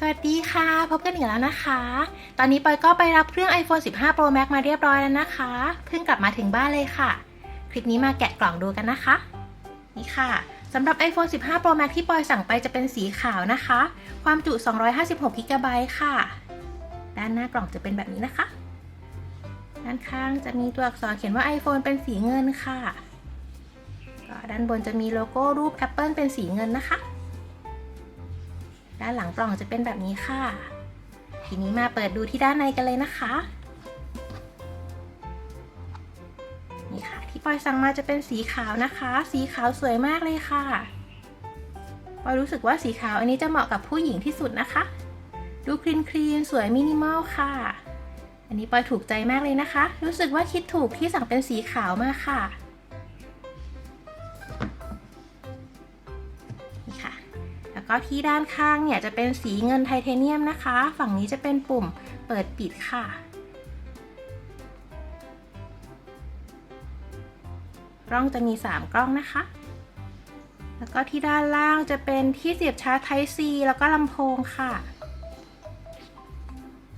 สวัสดีค่ะ พบกันอีกแล้วนะคะ ตอนนี้ปอยก็ไปรับเครื่อง iPhone 15 Pro Max มาเรียบร้อยแล้วนะคะ เพิ่งกลับมาถึงบ้านเลยค่ะ คลิปนี้มาแกะกล่องดูกันนะคะ นี่ค่ะสำหรับ iPhone 15 Pro Max ที่ปอยสั่งไปจะเป็นสีขาวนะคะ ความจุ 256 g b ค่ะ ด้านหน้ากล่องจะเป็นแบบนี้นะคะ ด้านข้างจะมีตัวอักษรเขียนว่า iPhone เป็นสีเงินค่ะ ด้านบนจะมีโลโก้รูป Apple เป็นสีเงินนะคะานหลังกล่องจะเป็นแบบนี้ค่ะ ทีนี้มาเปิดดูที่ด้านในกันเลยนะคะ นี่ค่ะ ที่ปอยสั่งมาจะเป็นสีขาวนะคะ สีขาวสวยมากเลยค่ะปอยรู้สึกว่าสีขาวอันนี้จะเหมาะกับผู้หญิงที่สุดนะคะ ดูคลีนคลีนสวยมินิมอลค่ะ อันนี้ปอยถูกใจมากเลยนะคะ รู้สึกว่าคิดถูกที่สั่งเป็นสีขาวมากค่ะ ก็ที่ด้านข้างเนี่ยจะเป็นสีเงินไทเทเนียมนะคะ ฝั่งนี้จะเป็นปุ่มเปิดปิดค่ะ กล้องจะมี 3 กล้องนะคะ แล้วก็ที่ด้านล่างจะเป็นที่เสียบชาร์จ Type C แล้วก็ลำโพงค่ะ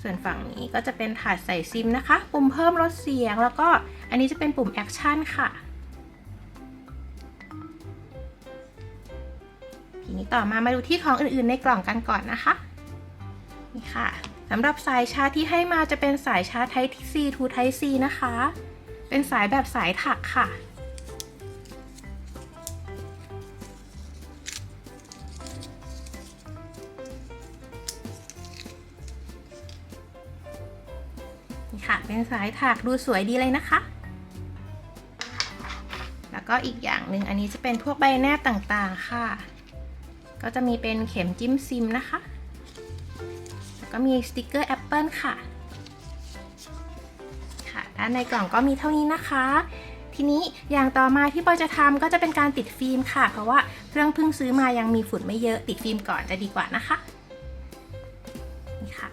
ส่วนฝั่งนี้ก็จะเป็นถาดใส่ซิมนะคะ ปุ่มเพิ่มลดเสียง แล้วก็อันนี้จะเป็นปุ่มแอคชั่นค่ะ ทีนี้ต่อมามาดูที่ของอื่นๆในกล่องกันก่อนนะคะนี่ค่ะสำหรับสายชาร์จที่ให้มาจะเป็นสายชาร์จ Type C to Type C นะคะ เป็นสายแบบสายถักค่ะ นี่ค่ะ เป็นสายถักดูสวยดีเลยนะคะ แล้วก็อีกอย่างหนึ่งอันนี้จะเป็นพวกใบแนบต่างๆค่ะ ก็จะมีเป็นเข็มจิ้มซิมนะคะ แล้วก็มีสติกเกอร์แอปเปิลค่ะ ค่ะ ด้านในกล่องก็มีเท่านี้นะคะ ทีนี้อย่างต่อมาที่ปอยจะทำก็จะเป็นการติดฟิล์มค่ะ เพราะว่าเครื่องเพิ่งซื้อมายังมีฝุ่นไม่เยอะ ติดฟิล์มก่อนจะดีกว่านะคะ นี่ค่ะ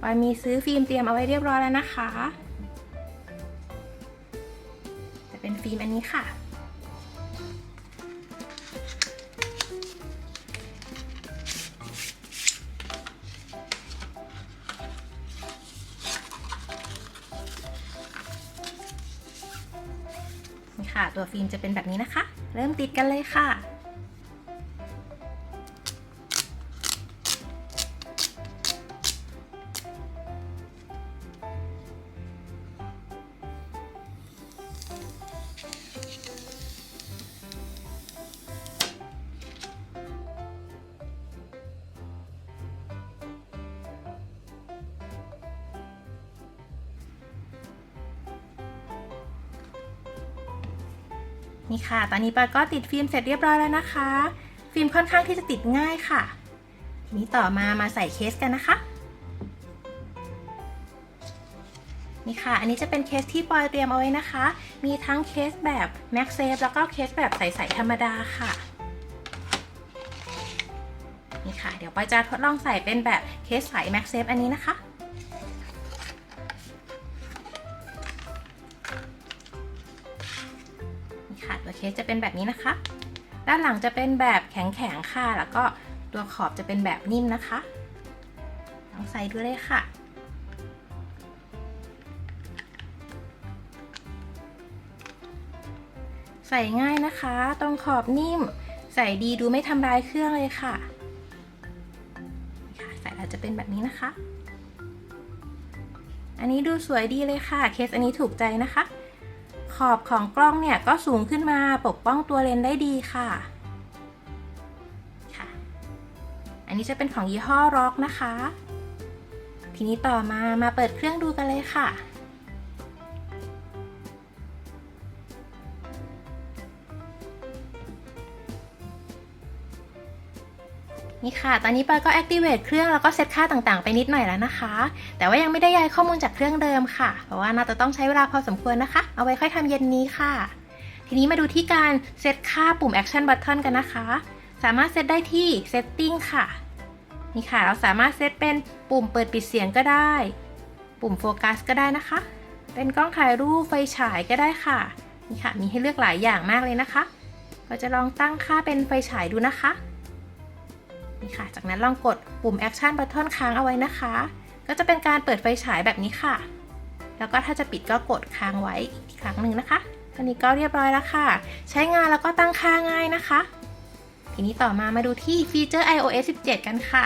ปอยมีซื้อฟิล์มเตรียมเอาไว้เรียบร้อยแล้วนะคะ ฟิล์มอันนี้ค่ะ นี่ค่ะ ตัวฟิล์มจะเป็นแบบนี้นะคะ เริ่มติดกันเลยค่ะ นี่ค่ะ ตอนนี้ปอยก็ติดฟิล์มเสร็จเรียบร้อยแล้วนะคะ ฟิล์มค่อนข้างที่จะติดง่ายค่ะ ทีนี้ต่อมามาใส่เคสกันนะคะ นี่ค่ะ อันนี้จะเป็นเคสที่ปอยเตรียมเอาไว้นะคะ มีทั้งเคสแบบ Max Safe แล้วก็เคสแบบใสๆธรรมดาค่ะนี่ค่ะ เดี๋ยวปอยจะทดลองใส่เป็นแบบเคสใส Max Safe อันนี้นะคะ ตัวเคสจะเป็นแบบนี้นะคะ ด้านหลังจะเป็นแบบแข็งๆค่ะ แล้วก็ตัวขอบจะเป็นแบบนิ่มนะคะลองใส่ดูเลยค่ะใส่ง่ายนะคะ ตรงขอบนิ่ม ใส่ดีดูไม่ทำลายเครื่องเลยค่ะ ใส่แล้วจะเป็นแบบนี้นะคะ อันนี้ดูสวยดีเลยค่ะ เคสอันนี้ถูกใจนะคะ อบของกล้องเนี่ยก็สูงขึ้นมาปกป้องตัวเลนได้ดีค่ะค่ะ อันนี้จะเป็นของยี่ห้อร็อกนะคะ ทีนี้ต่อมามาเปิดเครื่องดูกันเลยค่ะ นี่ค่ะ ตอนนี้ปอยก็ activate เครื่องแล้วก็เซตค่าต่างๆ ไปนิดหน่อยแล้วนะคะ แต่ว่ายังไม่ได้ย้ายข้อมูลจากเครื่องเดิมค่ะ เพราะว่าน่าจะต้องใช้เวลาพอสมควรนะคะ เอาไว้ค่อยทำเย็นนี้ค่ะ ทีนี้มาดูที่การเซตค่าปุ่ม action button กันนะคะ สามารถเซตได้ที่ setting ค่ะ นี่ค่ะ เราสามารถเซตเป็นปุ่มเปิดปิดเสียงก็ได้ ปุ่มโฟกัสก็ได้นะคะ เป็นกล้องถ่ายรูปไฟฉายก็ได้ค่ะ นี่ค่ะ มีให้เลือกหลายอย่างมากเลยนะคะ เราจะลองตั้งค่าเป็นไฟฉายดูนะคะ นี่ค่ะ จากนั้นลองกดปุ่ม Action Button ค้างเอาไว้นะคะ ก็จะเป็นการเปิดไฟฉายแบบนี้ค่ะ แล้วก็ถ้าจะปิดก็กดค้างไว้อีกครั้งหนึ่งนะคะอันนี้ก็เรียบร้อยแล้วค่ะ ใช้งานแล้วก็ตั้งค่าง่ายนะคะ ทีนี้ต่อมามาดูที่ฟีเจอร์ iOS 17 กันค่ะ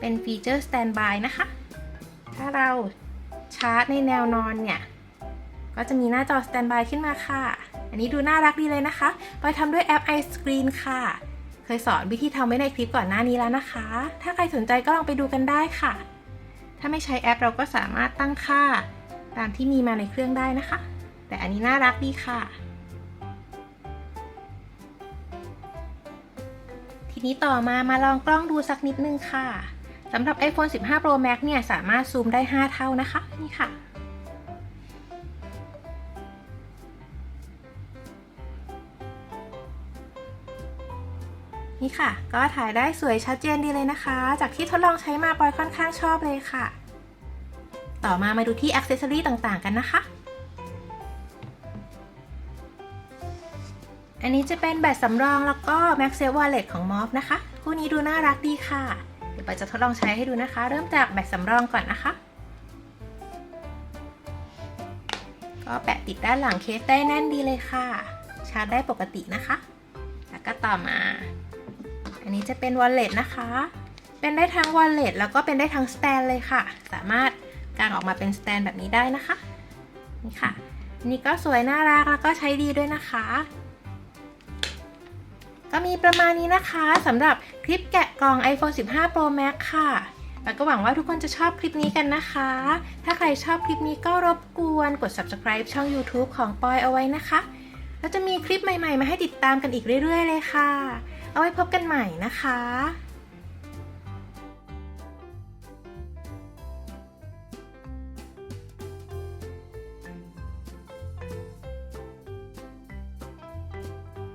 เป็นฟีเจอร์ Standby นะคะ ถ้าเราชาร์จในแนวนอนเนี่ย ก็จะมีหน้าจอ Standby ขึ้นมาค่ะ อันนี้ดูน่ารักดีเลยนะคะ ไปทำด้วยแอป iScreen ค่ะ ยสอนวิธีทำไว้ในคลิปก่อนหน้านี้แล้วนะคะ ถ้าใครสนใจก็ลองไปดูกันได้ค่ะ ถ้าไม่ใช้แอปเราก็สามารถตั้งค่าตามที่มีมาในเครื่องได้นะคะ แต่อันนี้น่ารักดีค่ะ ทีนี้ต่อมามาลองกล้องดูสักนิดนึงค่ะสำหรับ iPhone 15 Pro Max เนี่ยสามารถซูมได้ 5 เท่านะคะ นี่ค่ะ นี่ค่ะ ก็ถ่ายได้สวยชัดเจนดีเลยนะคะ จากที่ทดลองใช้มาปอยค่อนข้างชอบเลยค่ะ ต่อมามาดูที่อ c เซสซอรีต่างๆกันนะคะ อันนี้จะเป็นแบตสำรองแล้วก็ MagSafe Wallet ของ m o f นะคะคู่นี้ดูน่ารักดีค่ะ เดี๋ยวปอยจะทดลองใช้ให้ดูนะคะ เริ่มจากแบตสำรองก่อนนะคะ ก็แปะติดด้านหลังเคสได้แน่นดีเลยค่ะ ชาร์จได้ปกตินะคะ แล้วก็ต่อมา นนี้จะเป็น wallet นะคะ เป็นได้ทั้ง wallet แล้วก็เป็นได้ทั้ง stand เลยค่ะ สามารถกางออกมาเป็น stand แบบนี้ได้นะคะ นี่ค่ะ นี่ก็สวยน่ารักแล้วก็ใช้ดีด้วยนะคะ ก็มีประมาณนี้นะคะสำหรับคลิปแกะกล่อง iPhone 15 Pro Max ค่ะแล้วก็หวังว่าทุกคนจะชอบคลิปนี้กันนะคะ ถ้าใครชอบคลิปนี้ก็รบกวนกด subscribe ช่อง YouTube ของปอยเอาไว้นะคะ แล้วจะมีคลิปใหม่ๆ มาให้ติดตามกันอีกเรื่อยๆ เลยค่ะ เอาไว้พบกันใหม่นะคะ